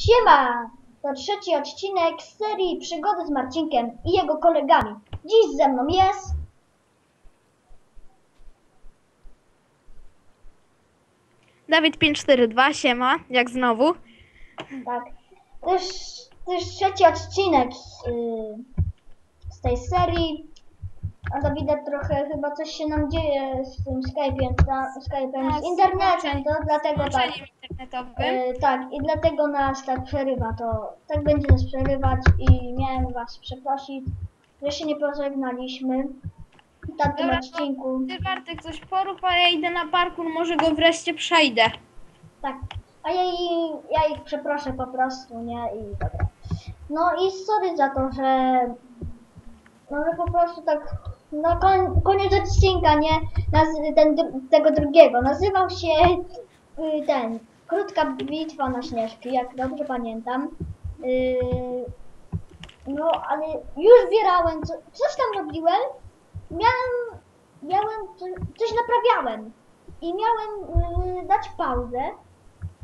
Siema! To trzeci odcinek z serii Przygody z Marcinkiem i jego kolegami. Dziś ze mną jest... Dawid 542, siema, jak znowu. Tak. To już, to już trzeci odcinek z, y, z tej serii. A to widać trochę chyba coś się nam dzieje z tym Skype'em, ta, Skype'em Tak, z internetem, to dlatego tak. Połączeniem internetowym. E, tak, i dlatego nas tak przerywa, to tak będzie nas przerywać i miałem was przeprosić, że się nie pożegnaliśmy w tamtym Dobra, odcinku. Ty Bartek coś porób, a ja idę na parkour, może go wreszcie przejdę. Tak, a ja, i- ja ich przeproszę po prostu, nie? I dobra. No i sorry za to, że no że po prostu tak na koń, koniec odcinka, nie? Naz, ten, tego drugiego. Nazywał się y, ten Krótka bitwa na śnieżki, jak dobrze pamiętam. Y, no, ale już zbierałem, co, coś tam robiłem. Miałem, miałem, co- coś naprawiałem. I miałem y, dać pauzę,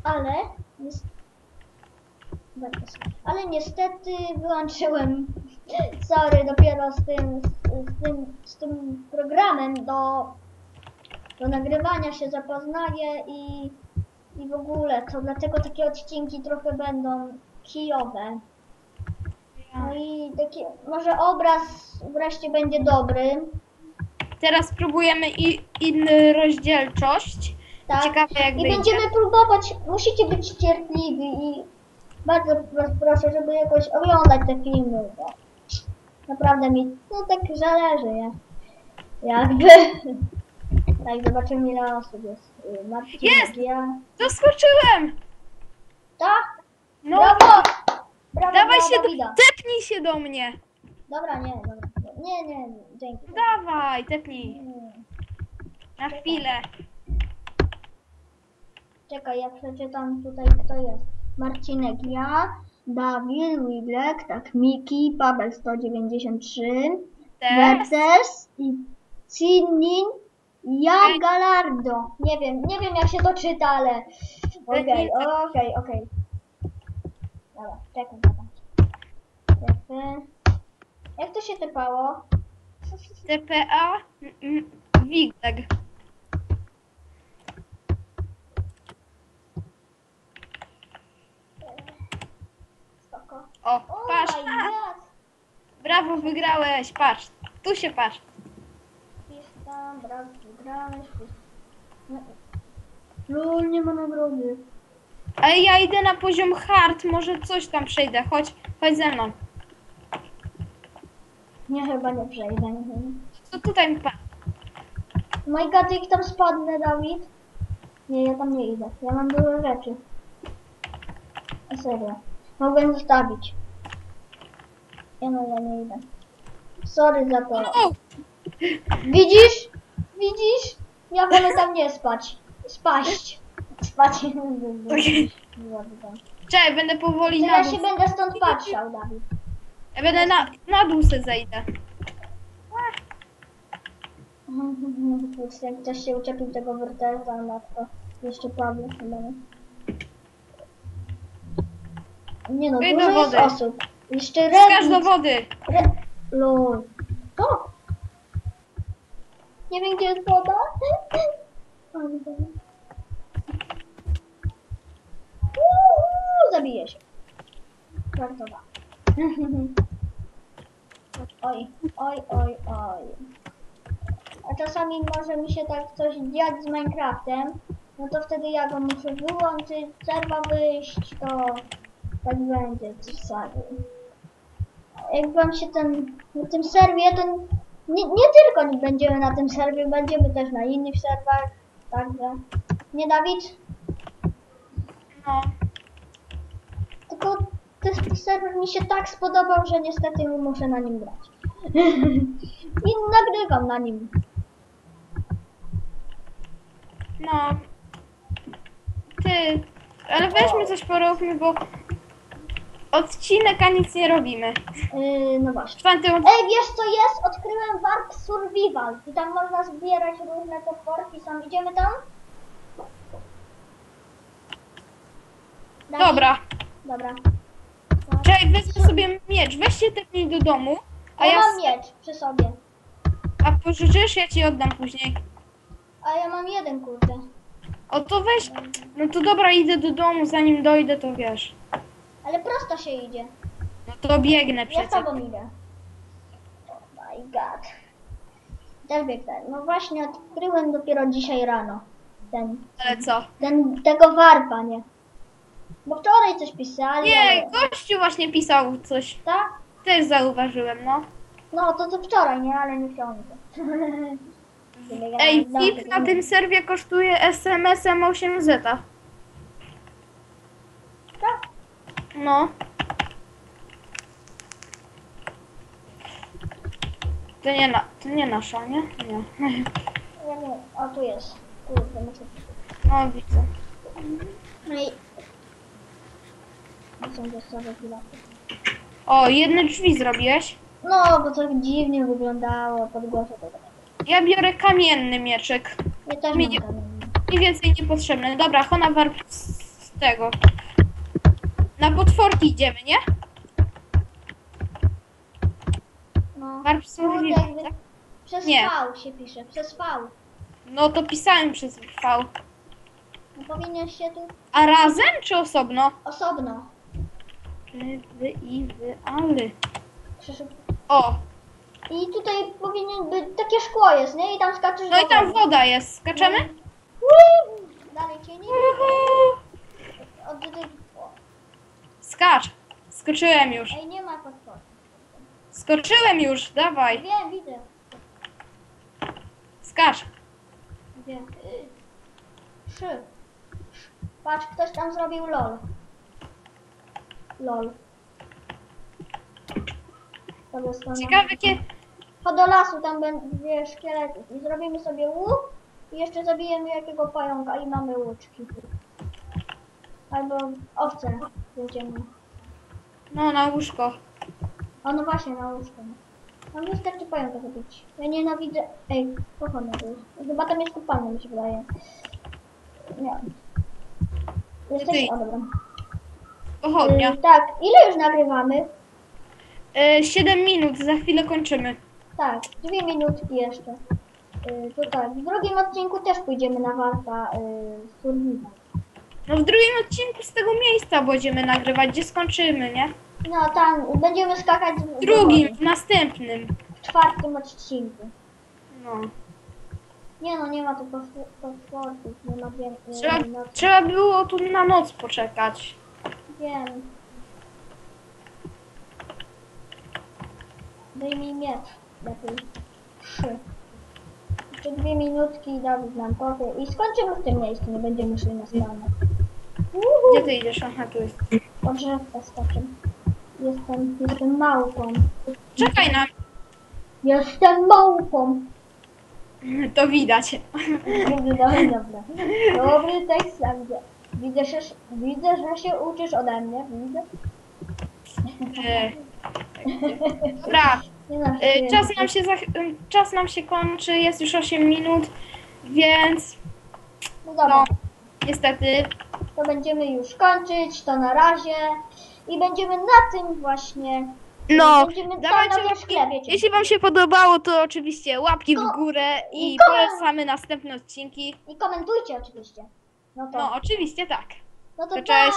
ale ale niestety wyłączyłem sorry dopiero z tym z, z tym z tym programem do do nagrywania się zapoznaję i i w ogóle to dlatego takie odcinki trochę będą kijowe. No i taki może obraz wreszcie będzie dobry. Teraz spróbujemy i inny rozdzielczość. Tak. Ciekawe jak I będziemy próbować, musicie być cierpliwi i bardzo proszę, żeby jakoś oglądać te filmy, bo naprawdę mi no tak zależy, nie? Jakby. Tak, zobaczymy ile osób jest. Marcin, Jest! Ja. Zaskoczyłem! Tak? No, Brawo! Brawo dawaj dla się, do, Dawida. tepnij się do mnie. Dobra, nie, dobra. Nie, nie, nie, dzięki. Dawaj, tepnij. Nie. Na chwilę. Czekaj, ja przeczytam tutaj kto jest. Marcinek, ja, Dawid, Wiglek, tak, Miki, Paweł 193, Teraz. Wertes i Cinin, ja, Galardo. Nie wiem, nie wiem jak się to czyta, ale okej, okej, okej. Dobra, czekaj, czekaj. Czekaj. Jak to się typało? TPA m- m- Wigleg. Spoko. O, Oh patrz. Brawo, wygrałeś. Patrz. Tu się patrz. Jest tam, brak, wygrałeś. Lol, nie ma nagrody. Ale ja idę na poziom hard, może coś tam przejdę. Chodź, chodź ze mną. Nie, chyba nie przejdę. nie wiem. To tutaj mi patrz. My god, jak tam spadnę, Dawid? Nie, ja tam nie idę. Ja mam dużo rzeczy. Serio. Mogłem zostawić. Ja no, ja nie idę. Sorry za to. Widzisz? Widzisz? Ja wolę tam nie spać. Spaść. Spać. Czekaj, będę powoli na ja dół. się będę stąd patrzał, Dawid. Ja będę na, na dół se zejdę. Jak ktoś się uczepił tego Werteza, matko. Jeszcze Paweł chyba nie. Nie no, dużo do jest wody. osób. Jeszcze Skacz do wody. Re... Lol. To? Nie wiem gdzie jest woda. Uuu, Zabiję się. Żartowa. Oj, oj, oj, oj. A czasami może mi się tak coś dziać z Minecraftem, no to wtedy ja go muszę wyłączyć, serwa wyjść, to tak będzie czasami. Jak wam się ten, na tym serwie, to nie, nie tylko nie będziemy na tym serwie, będziemy też na innych serwach, także, nie Dawid? No. Tylko ten serwer mi się tak spodobał, że niestety muszę na nim grać. I nagrywam na nim. No. Ty. Ale weźmy coś poróbmy, bo odcinek, a nic nie robimy. Yy, no właśnie. Czwarty od... Ej, wiesz co jest? Odkryłem Warp Survival i tam można zbierać różne potworki. Są, idziemy tam? Dawid? Dobra. Dobra. Czekaj, wezmę sobie miecz. Weź się tepnij do domu, A ja ja... mam miecz przy sobie. A pożyczysz? Ja ci oddam później. A ja mam jeden, kurde. O to weź. No to dobra, idę do domu, zanim dojdę, to wiesz. Ale prosto się idzie. No to biegnę Ja z przecież. tobą idę. Oh my god. Też biegnę. No właśnie odkryłem dopiero dzisiaj rano. Ten, Ale co? ten, tego warpa, nie? Bo wczoraj coś pisali. Nie, ale... gościu właśnie pisał coś. Tak? Też zauważyłem, no. No to co wczoraj, nie? Ale nie wciągnę. Ej, VIP na tym serwie kosztuje SMS-em 8Z. Tak? No. To nie, na, to nie nasza, nie? Nie. Ja nie, o tu jest. Kurde, muszę. No widzę. No i... Są dostawy chwila. O, jedne drzwi zrobiłeś. No, bo to dziwnie wyglądało pod głosem tego. Ja biorę kamienny mieczek. Ja też Mi mam nie- kamień. Mniej więcej niepotrzebny. Dobra, Hona warp z tego. Na potworki idziemy, nie? No. Kurde, survival, jakby tak? Przez Nie. V się pisze, przez V. No to pisałem przez V. No powinien się tu A razem czy osobno? osobno. Wy, wy i wy, ale. O, I tutaj powinien być takie szkło jest, nie? I tam skaczesz no do i tam wody. woda jest. Skaczemy? Uuu, Dalej cię nie widzę. Uhu. Od, od, o. Skacz. Skoczyłem już. Ej, nie ma podporu. Skoczyłem już, dawaj. Wiem, widzę. Skacz. Wiem. Y, Trzy. Patrz, ktoś tam zrobił lol. Lol. Strona. Ciekawe kiedy... Chodź do lasu, tam będzie szkieletów. I zrobimy sobie łuk i jeszcze zabijemy jakiego pająka i mamy łuczki. Albo owce jedziemy. No, na łóżko. A no właśnie, na łóżko. Tam wystarczy pająka zabić. Ja nienawidzę... Ej, pochodnia to jest. Chyba tam jest kupalnia, mi się wydaje. Nie. Jesteś... Ty. O, dobra. Pochodnia. Y, tak, ile już nagrywamy? E, 7 minut, za chwilę kończymy. Tak, dwie minutki jeszcze. Y, to tak, w drugim odcinku też pójdziemy na warta y, survival. No w drugim odcinku z tego miejsca będziemy nagrywać, gdzie skończymy, nie? No tam będziemy skakać w W drugim, w następnym. w czwartym odcinku. No. Nie no, nie ma tu potworków, nie ma więcej. Trzeba, No, trzeba było tu na noc poczekać. wiem. Daj mi miecz, lepiej. Trzy. Jeszcze dwie minutki i Dawid nam powie. I skończymy w tym miejscu, nie będziemy szli na stronę. Gdzie ty idziesz? Aha, tu jest. Po drzewka skoczę. Jestem, jestem małpą. Czekaj na Jestem małpą. To widać. Dobry, dobry, dobra. Dobry tekst, ja widzę. Widzę, że, widzę, że się uczysz ode mnie, widzę. E, Dobra, Nie e, czas nam się, za, e, czas nam się kończy, jest już 8 minut, więc No dobra, no, niestety. To będziemy już kończyć, to na razie. I będziemy na tym właśnie. No, będziemy dawajcie wiecie. Jeśli wam się podobało, to oczywiście łapki w górę i i polecamy następne odcinki. I komentujcie oczywiście. No to, No, oczywiście tak. no to to cześć.